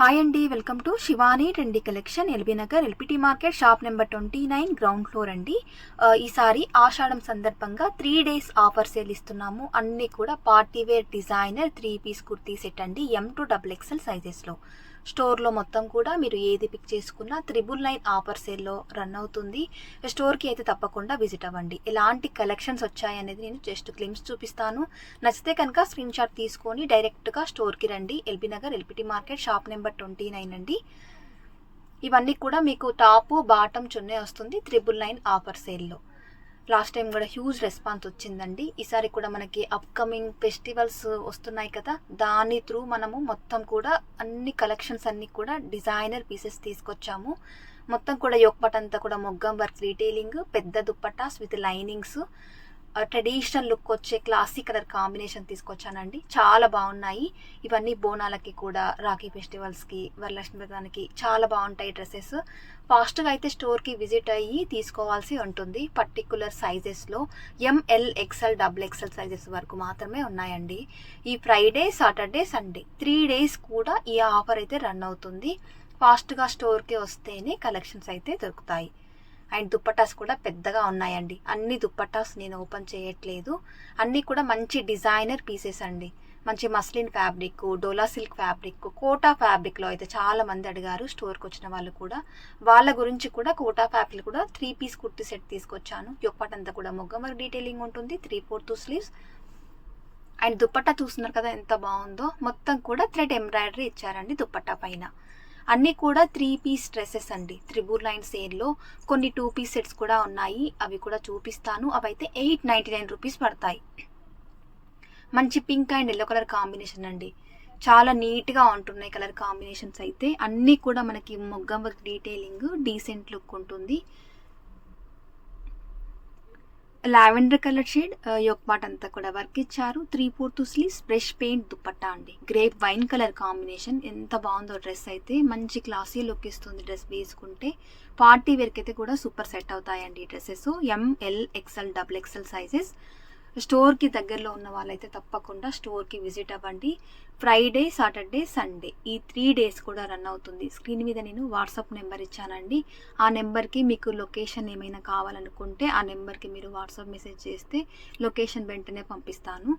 Hi అండి welcome to Shivani trendy collection LB Nagar LPT market shop number twenty nine ground floor అండి. Uh, ఈసారి ఆషాఢం సందర్భంగా three days offer sale ఇస్తున్నాము. అన్ని కూడా party wear designer three piece kurti set అండి M to double XL సైజెస్లో స్టోర్లో మొత్తం కూడా మీరు ఏది పిక్ చేసుకున్నా త్రిబుల్ నైన్ ఆఫర్ సేల్లో రన్ అవుతుంది. స్టోర్కి అయితే తప్పకుండా విజిట్ అవ్వండి. ఎలాంటి కలెక్షన్స్ వచ్చాయనేది నేను జస్ట్ క్లిమ్స్ చూపిస్తాను. నచ్చితే కనుక స్క్రీన్ షాట్ తీసుకొని డైరెక్ట్గా స్టోర్కి రండి. LB Nagar LPT market shop number twenty nine అండి. ఇవన్నీ కూడా మీకు టాపు బాటమ్ చున్నే వస్తుంది త్రిబుల్ నైన్ ఆఫర్ సేల్లో. లాస్ట్ టైం కూడా హ్యూజ్ రెస్పాన్స్ వచ్చిందండి. ఈసారి కూడా మనకి అప్కమింగ్ ఫెస్టివల్స్ వస్తున్నాయి కదా దాని త్రూ మనము మొత్తం కూడా అన్ని కలెక్షన్స్ అన్నీ కూడా డిజైనర్ పీసెస్ తీసుకొచ్చాము. మొత్తం కూడా యోక్పట్ అంతా కూడా మొగ్గం వర్క్ రీటైలింగ్ పెద్ద dupattas with linings. Traditional look వచ్చే క్లాసిక్ కలర్ కాంబినేషన్ తీసుకొచ్చానండి. చాలా బాగున్నాయి. ఇవన్నీ బోనాలకి కూడా రాఖీ ఫెస్టివల్స్కి వరలక్ష్మి వ్రతానికి చాలా బాగుంటాయి డ్రెస్సెస్. ఫాస్ట్గా అయితే స్టోర్కి విజిట్ అయ్యి తీసుకోవాల్సి ఉంటుంది. Particular సైజెస్లో M L XL double XL sizes వరకు మాత్రమే ఉన్నాయండి. ఈ Friday Saturday Sunday three days కూడా ఈ ఆఫర్ అయితే రన్ అవుతుంది. ఫాస్ట్గా స్టోర్కి వస్తేనే కలెక్షన్స్ అయితే దొరుకుతాయి. అండ్ దుప్పటాస్ కూడా పెద్దగా ఉన్నాయండి. అన్ని దుప్పటాస్ నేను ఓపెన్ చేయట్లేదు. అన్నీ కూడా మంచి డిజైనర్ పీసెస్ అండి. మంచి muslin fabric Dola silk fabric Kota ఫ్యాబ్రిక్లో అయితే చాలా మంది అడిగారు స్టోర్కి వచ్చిన వాళ్ళు కూడా. వాళ్ళ గురించి కూడా కోటా ఫ్యాబ్రిక్ కూడా త్రీ పీస్ కుర్తి సెట్ తీసుకొచ్చాను. యొక్కటి అంతా కూడా మొగ్గ వర్క్ డీటెయిలింగ్ ఉంటుంది. Three fourth sleeves. And dupatta చూస్తున్నారు కదా ఎంత బాగుందో. మొత్తం కూడా థ్రెడ్ ఎంబ్రాయిడరీ ఇచ్చారండి దుప్పట్టా పైన. అన్నీ కూడా త్రీ పీస్ డ్రెస్సెస్ అండి. త్రిబుల్ నైన్ సేల్లో కొన్ని టూ పీస్ సెట్స్ కూడా ఉన్నాయి. అవి కూడా చూపిస్తాను. అవైతే ఎయిట్ నైంటీ నైన్ రూపీస్ పడతాయి. మంచి pink and yellow colour combination అండి. చాలా నీట్గా ఉంటున్నాయి కలర్ కాంబినేషన్స్ అయితే. అన్నీ కూడా మనకి మొగ్గం వర్క్ డీటెయిలింగ్ డీసెంట్ లుక్ ఉంటుంది. లావెండర్ కలర్ షేడ్ యొక్క పాట అంతా కూడా వర్క్ ఇచ్చారు. Three fourth sleeves brush paint dupatta అండి. Grape wine colour combination. ఎంత బాగుందో డ్రెస్ అయితే. మంచి క్లాసీ లుక్ ఇస్తుంది డ్రెస్ వేసుకుంటే. పార్టీ వేర్కి అయితే కూడా సూపర్ సెట్ అవుతాయండి ఈ dresses. M L XL double XL sizes. స్టోర్కి దగ్గరలో ఉన్న వాళ్ళైతే తప్పకుండా స్టోర్కి విజిట్ అవ్వండి. ఫ్రైడే సాటర్డే సండే ఈ త్రీ డేస్ కూడా రన్ అవుతుంది. స్క్రీన్ మీద నేను వాట్సాప్ నెంబర్ ఇచ్చానండి. ఆ నెంబర్కి మీకు లొకేషన్ ఏమైనా కావాలనుకుంటే ఆ నెంబర్కి మీరు వాట్సాప్ మెసేజ్ చేస్తే లొకేషన్ వెంటనే పంపిస్తాను.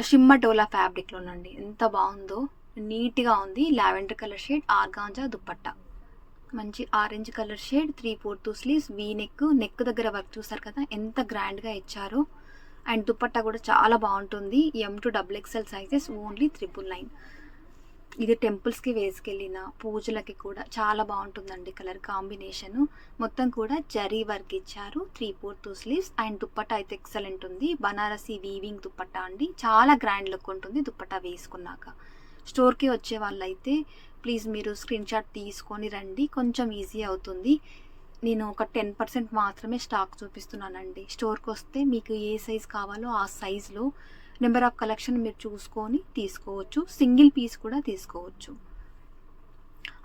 షిమ్మ డోలా ఫ్యాబ్రిక్లోనండి. ఎంత బాగుందో నీట్గా ఉంది. Lavender colour shade organza dupatta. మంచి orange colour shade three fourth sleeves V neck neck దగ్గర వర్క్ చూసారు కదా ఎంత గ్రాండ్గా ఇచ్చారో. అండ్ దుపట్టా కూడా చాలా బాగుంటుంది. M to double XL sizes only triple nine ఇది టెంపుల్స్కి వేసుకెళ్ళిన పూజలకి కూడా చాలా బాగుంటుందండి కలర్ కాంబినేషన్. మొత్తం కూడా జరీ వర్క్ ఇచ్చారు three fourth sleeves and dupatta అయితే ఎక్సలెంట్ ఉంది. బనారసి వీవింగ్ దుప్పట్టా అండి. చాలా గ్రాండ్ లుక్ ఉంటుంది దుప్పట్టా వేసుకున్నాక. స్టోర్కి వచ్చే వాళ్ళైతే ప్లీజ్ మీరు స్క్రీన్ షాట్ తీసుకొని రండి. కొంచెం ఈజీ అవుతుంది. నేను ఒక టెన్ పర్సెంట్ మాత్రమే స్టాక్ చూపిస్తున్నానండి. స్టోర్కి వస్తే మీకు ఏ సైజ్ కావాలో ఆ సైజులో నెంబర్ ఆఫ్ కలెక్షన్ మీరు చూసుకొని తీసుకోవచ్చు. సింగిల్ పీస్ కూడా తీసుకోవచ్చు.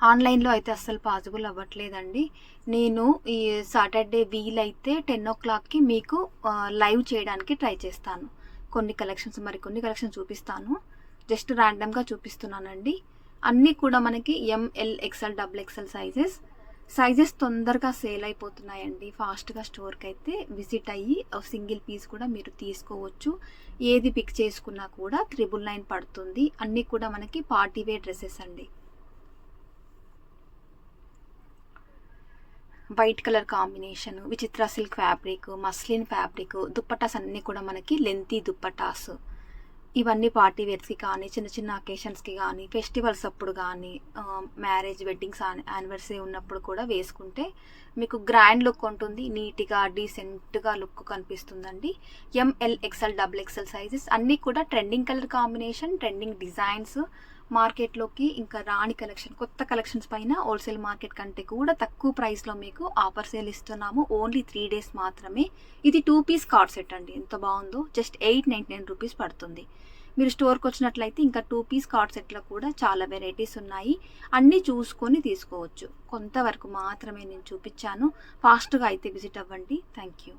ఆన్లైన్లో అయితే అస్సలు పాసిబుల్ అవ్వట్లేదండి. నేను ఈ సాటర్డే వీలైతే టెన్ ఓ క్లాక్కి మీకు లైవ్ చేయడానికి ట్రై చేస్తాను. కొన్ని కలెక్షన్స్ మరి కొన్ని కలెక్షన్స్ చూపిస్తాను. జస్ట్ ర్యాండమ్గా చూపిస్తున్నానండి. అన్నీ కూడా మనకి M L XL double XL sizes sizes తొందరగా సేల్ అయిపోతున్నాయండి. ఫాస్ట్గా స్టోర్కి అయితే విజిట్ అయ్యి సింగిల్ పీస్ కూడా మీరు తీసుకోవచ్చు. ఏది పిక్ చేసుకున్నా కూడా త్రిబుల్ నైన్ పడుతుంది. అన్నీ కూడా మనకి పార్టీ వేర్ డ్రెస్సెస్ అండి. White colour combination Vichitra silk fabric muslin fabric dupattas అన్నీ కూడా మనకి లెంతీ దుప్పటాస్. ఇవన్నీ పార్టీ వేర్స్కి కానీ చిన్న చిన్న అకేషన్స్కి కానీ ఫెస్టివల్స్ అప్పుడు కానీ మ్యారేజ్ వెడ్డింగ్స్ యానివర్సరీ ఉన్నప్పుడు కూడా వేసుకుంటే మీకు గ్రాండ్ లుక్ ఉంటుంది. నీట్గా డీసెంట్గా లుక్ కనిపిస్తుందండి. M L XL double XL sizes అన్నీ కూడా trending colour combination trending designs మార్కెట్లోకి ఇంకా రాణి కలెక్షన్ కొత్త కలెక్షన్స్ పైన హోల్సేల్ మార్కెట్ కంటే కూడా తక్కువ ప్రైస్లో మీకు ఆఫర్ సేల్ ఇస్తున్నాము. ఓన్లీ త్రీ డేస్ మాత్రమే. ఇది టూ పీస్ కార్డ్ సెట్ అండి. ఎంత బాగుందో. Just eight ninety nine rupees పడుతుంది. మీరు స్టోర్కి వచ్చినట్లయితే ఇంకా టూ పీస్ కార్డ్ సెట్లో కూడా చాలా వెరైటీస్ ఉన్నాయి. అన్నీ చూసుకొని తీసుకోవచ్చు. కొంతవరకు మాత్రమే నేను చూపించాను. ఫాస్ట్గా అయితే విజిట్ అవ్వండి. Thank you.